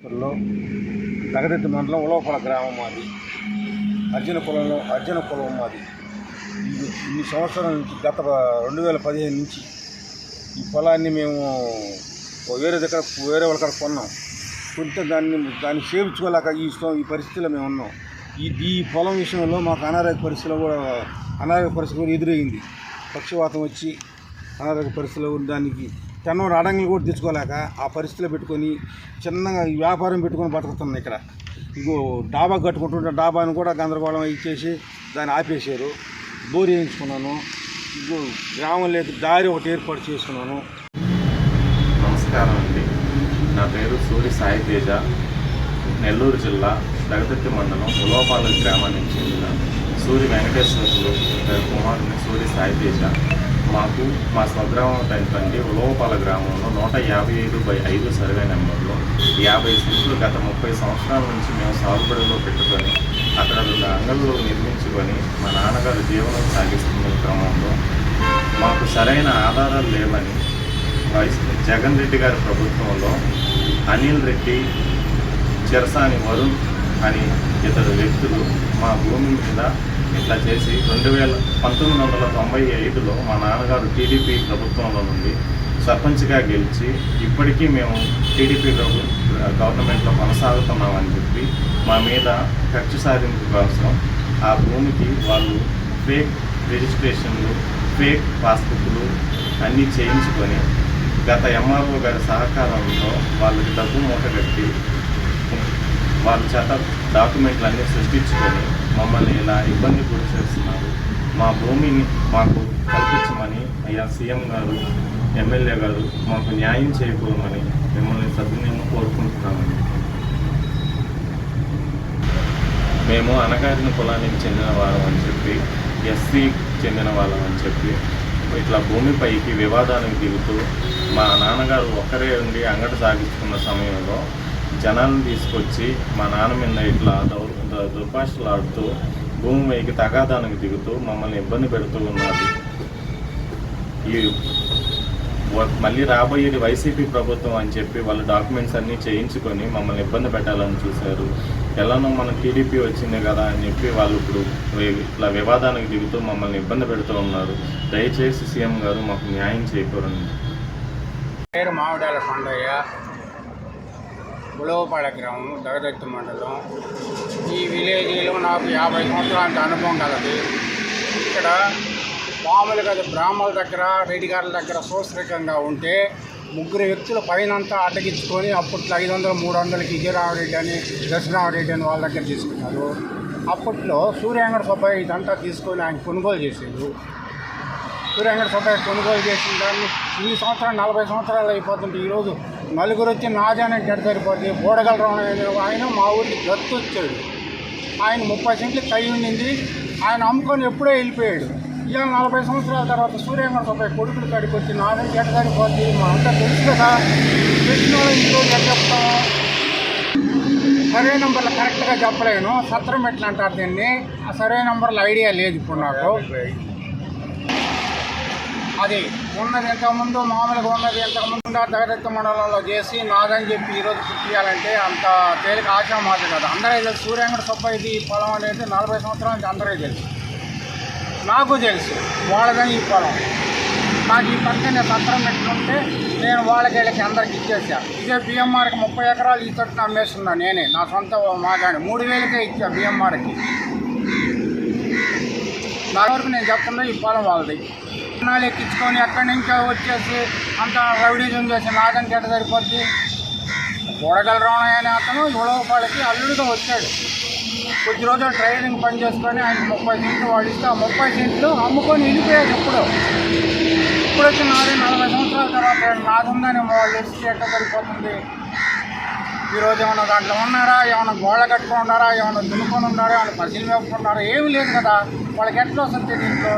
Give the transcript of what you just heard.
లో మండలం ఉలవపల గ్రామం మాది. అర్జున కులంలో అర్జున కులం మాది. ఇన్ని సంవత్సరం నుంచి గత రెండు వేల పదిహేను నుంచి ఈ పొలాన్ని మేము వేరే దగ్గర వేరే వాళ్ళ దగ్గర కొన్నాం. కొంత దాన్ని దాన్ని సేవించుకోలేక ఈ ఈ పరిస్థితిలో మేము ఉన్నాం. ఈ ఈ పొలం విషయంలో మాకు అనారోగ్య పరిస్థితిలో కూడా అనారోగ్య పరిస్థితి కూడా ఎదురయ్యింది పక్షవాతం వచ్చి అనారోగ్య పరిస్థితిలో దానికి తెన్నం రాడంగులు కూడా తెచ్చుకోలేక ఆ పరిస్థితిలో పెట్టుకొని చిన్నగా ఈ వ్యాపారం పెట్టుకొని బతుకుతున్నాం ఇక్కడ. ఇంకో డాబా కట్టుకుంటుంటే డాబాను కూడా గందరగోళం ఇచ్చేసి దాన్ని ఆపేశారు. బోర్ వేయించుకున్నాను. ఇగో గ్రామంలోకి దారి ఒకటి ఏర్పాటు చేసుకున్నాను. నమస్కారం అండి. నా పేరు సూరి సాయి తేజ. నెల్లూరు జిల్లా దగదత్తి మండలం ఉలోపాల గ్రామానికి చెందిన సూరి వెంకటేశ్వరులు కుమారుని సూరి సాయి తేజ. మాకు మా స్వగ్రామం అయినటువంటి ఉలోపాల గ్రామంలో నూట యాభై ఐదు బై ఐదు సర్వే నెంబర్లో. యాభై సెంట్లు గత ముప్పై సంవత్సరాల నుంచి మేము సాగుబడిలో పెట్టుకొని అక్కడ రెండు అంగళ్ళు నిర్మించుకొని మా నాన్నగారు జీవనం సాగిస్తున్న క్రమంలో మాకు సరైన ఆధారాలు లేవని వైస్ జగన్ రెడ్డి గారి ప్రభుత్వంలో అనిల్ రెడ్డి చిరసాని వరుణ్ అని ఇతరు వ్యక్తులు మా భూమి మీద ఇట్లా చేసి రెండు వేల పంతొమ్మిది వందల తొంభై ఐదులో మా నాన్నగారు టీడీపీ ప్రభుత్వంలో నుండి సర్పంచ్గా గెలిచి ఇప్పటికీ మేము టీడీపీ గవర్నమెంట్లో కొనసాగుతున్నామని చెప్పి మా మీద ఖర్చు సాధింపు కోసం ఆ భూమికి వాళ్ళు ఫేక్ రిజిస్ట్రేషన్లు ఫేక్ పాస్బుక్లు అన్నీ చేయించుకొని గత ఎంఆర్ఓ గారి సహకారంతో వాళ్ళకి డబ్బు మూట కట్టి వాళ్ళ చేత డాక్యుమెంట్లు అన్నీ సృష్టించుకొని మమ్మల్ని ఇలా ఇబ్బంది గురి చేస్తున్నారు మా భూమిని మాకు కల్పించమని అయ్యా సీఎం గారు ఎమ్మెల్యే గారు మాకు న్యాయం చేయకూడమని మిమ్మల్ని సద్వినియోగం కోరుకుంటున్నామండి. మేము అనగారిన కులానికి చెందిన వాళ్ళం అని చెప్పి ఎస్సీ చెందిన వాళ్ళం అని చెప్పి ఇట్లా భూమిపైకి వివాదానికి దిగుతూ మా నాన్నగారు ఒక్కరే ఉండి అంగడి సాగిస్తున్న సమయంలో జనాలను తీసుకొచ్చి మా నాన్న మీద ఇట్లా దౌర్ దుర్భాషలాడుతూ ఆడుతూ భూమి పైకి తగాదానికి దిగుతూ మమ్మల్ని ఇబ్బంది పెడుతూ ఉన్నారు. ఈ వ- మళ్ళీ రాబోయేది వైసీపీ ప్రభుత్వం అని చెప్పి వాళ్ళు డాక్యుమెంట్స్ అన్నీ చేయించుకొని మమ్మల్ని ఇబ్బంది పెట్టాలని చూశారు. ఎలానో మన టీడీపీ వచ్చింది కదా అని చెప్పి వాళ్ళు ఇప్పుడు ఇట్లా వివాదానికి దిగుతూ మమ్మల్ని ఇబ్బంది పెడుతూ ఉన్నారు. దయచేసి సీఎం గారు మాకు న్యాయం చేకూరండి. పేరు మావిడాల కొండయ్య. ఉలవపాడ గ్రామం దగదత్తి మండలం. ఈ విలేజ్లో నాకు యాభై సంవత్సరాల అనుభవం కలదు. ఇక్కడ మామూలుగా అది బ్రాహ్మణుల దగ్గర రెడ్డిగారుల దగ్గర సోసరికంగా ఉంటే ముగ్గురు వ్యక్తులు పైనంతా అటగించుకొని అప్పట్లో ఐదు వందలు మూడు వందలకి విజయరామరెడ్డి అని దర్శనరామరెడ్డి అని వాళ్ళ దగ్గర తీసుకున్నారు. అప్పట్లో సూర్యాంగడ సభ ఇదంతా తీసుకొని ఆయన కొనుగోలు చేసేది సూర్యంగడ సభ్యులు కొనుగోలు చేసిన దాన్ని ఈ సంవత్సరం నలభై సంవత్సరాలు అయిపోతుంది ఈరోజు నలుగురు వచ్చి నాజానే గడ సరిపోతుంది బోడగల రావడం ఆయన మా ఊరికి దత్తు వచ్చాడు. ఆయన ముప్పై సెంట్లు కై ఉండింది. ఆయన అమ్ముకొని ఎప్పుడో వెళ్ళిపోయాడు. ఇవాళ నలభై సంవత్సరాల తర్వాత సూర్యంగడ సభ్య కొడుకులు కడికి వచ్చి నాదని సరిపోతుంది మా అంతా తెలుసు కదా తెలిసిన ఈరోజు ఎట్లా చెప్తాము సర్వే నెంబర్లు కరెక్ట్గా చెప్పలేను. సత్రం ఎట్లా అంటారు దీన్ని? ఆ సర్వే నెంబర్ల ఐడియా లేదు ఇప్పుడు నాకు. అది ఉన్నది ఇంతకుముందు మామూలుగా ఉన్నది ఇంతకుముందు దగదత్త మండలంలో చేసి నాదని చెప్పి ఈరోజు పుట్టియాలంటే అంత తేలిక ఆశామాది కాదు. అందరూ తెలుసు? సూర్యంగడ సుబ్బయ్యది ఈ పొలం అనేది నలభై సంవత్సరాల నుంచి తెలుసు? నాకు తెలుసు. వాళ్ళదని ఈ పొలం. నాకు ఈ పక్కనే సత్రం పెట్టుకుంటే నేను వాళ్ళకి వెళ్ళకి అందరికి ఇచ్చేసా. ఇదే బిఎంఆర్కి ముప్పై ఎకరాలు ఈ తొట్టున అమ్మేస్తున్నా నేనే. నా సొంత మాగాని. మూడు వేలకే ఇచ్చా బిఎంఆర్కి. నా వరకు నేను చెప్తున్నా ఈ పొలం వాళ్ళది. విత్తనాలు ఎక్కించుకొని ఎక్కడి నుంచో వచ్చేసి అంత రౌడీజం చేసి నాదని గడ్డ సరిపోద్ది. కూడగల రావణ అనే అతను ఉలవపాళ్ళకి అల్లుడిగా వచ్చాడు. కొద్ది రోజులు ట్రైనింగ్ పని చేసుకొని ఆయన ముప్పై సెంట్లు వాళ్ళు ఇస్తే ఆ ముప్పై సెంట్లు అమ్ముకొని వెళ్ళిపోయాడు ఇప్పుడు ఇప్పుడు వచ్చి నాది నలభై సంవత్సరాల తర్వాత నాదుందని వాళ్ళు ఇస్తే ఎట్లా సరిపోతుంది? ఈరోజు ఏమైనా దాంట్లో ఉన్నారా? ఏమైనా గోళ్ళ కట్టుకొని ఉన్నారా? ఏమైనా దున్నుకొని ఉన్నారా? ఏమైనా పసిలు వేపుకున్నారా ఏమీ లేదు కదా. వాళ్ళకి ఎట్లా వస్తుంది దీంట్లో?